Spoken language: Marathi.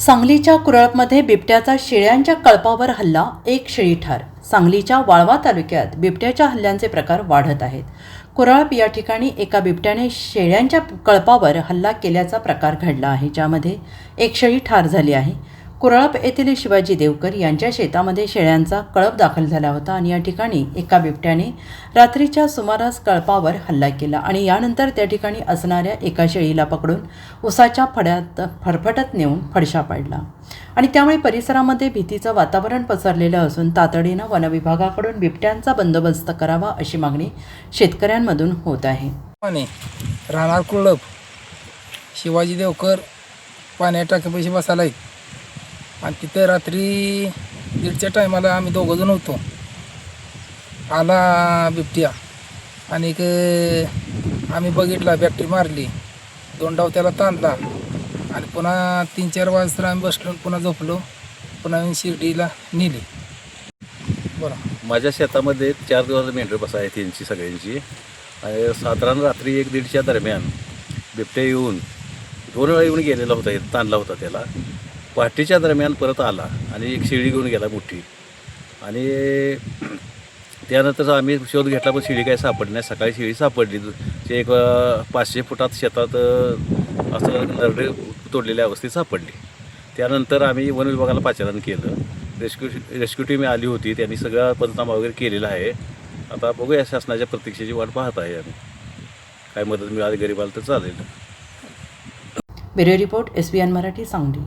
सांगलीच्या कुरळपमध्ये बिबट्याचा शेळ्यांच्या कळपावर हल्ला एक शेळी ठार सांगलीच्या वाळवा तालुक्यात बिबट्याच्या हल्ल्यांचे प्रकार वाढत आहेत. कुरळप या ठिकाणी एका बिबट्याने शेळ्यांच्या कळपावर हल्ला केल्याचा प्रकार घडला आहे ज्यामध्ये एक शेळी ठार झाली आहे. कुरळप येथील शिवाजी देवकर यांच्या शेतामध्ये शेळ्यांचा कळप दाखल झाला होता आणि या ठिकाणी एका बिबट्याने रात्रीच्या सुमारास कळपावर हल्ला केला आणि यानंतर त्या ठिकाणी असणाऱ्या एका शेळीला पकडून उसाच्या फड्यात फडफटत नेऊन फडशा पाडला. आणि त्यामुळे परिसरामध्ये भीतीचं वातावरण पसरलेलं असून तातडीनं वनविभागाकडून बिबट्यांचा बंदोबस्त करावा अशी मागणी शेतकऱ्यांमधून होत आहे. राहणार कुळप शिवाजी देवकर पाण्या टाकीपाशी बसायला आहे आणि तिथे रात्री दीडच्या टायमाला आम्ही दोघंजण होतो. आला बिबट्या आणि एक आम्ही बघितला बॅटरी मारली. दोन डाव त्याला ताणला. आणि पुन्हा तीन चार वाजता आम्ही बसलो पुन्हा झोपलो. पुन्हा आम्ही शिर्डीला नेली. बरं माझ्या शेतामध्ये चार दिवस मेंढर बसा आहे त्यांची सगळ्यांची. आणि साधारण रात्री एक दीडच्या दरम्यान बिबट्या येऊन दोन वेळा येऊन गेलेला होता ताणला होता त्याला. पहाटेच्या दरम्यान परत आला आणि एक शिडी घेऊन गेला मोठी. आणि त्यानंतर आम्ही शोध घेतला पण शिडी काही सापडली नाही. सकाळी शिडी सापडली. ते एक पाचशे फुटात शेतात असं नरडे तोडलेल्या अवस्थेत सापडली. त्यानंतर आम्ही वन विभागाला पाचारण केलं. रेस्क्यू रेस्क्यू टीम आली होती. त्यांनी सगळा पंचनामा वगैरे केलेला आहे. आता बघूया शासनाच्या प्रतीक्षेची वाट पाहत आहे आम्ही. काय मदत मिळाली गरीबाला तर चालेल. Bureau report S B N Marathi Sangli.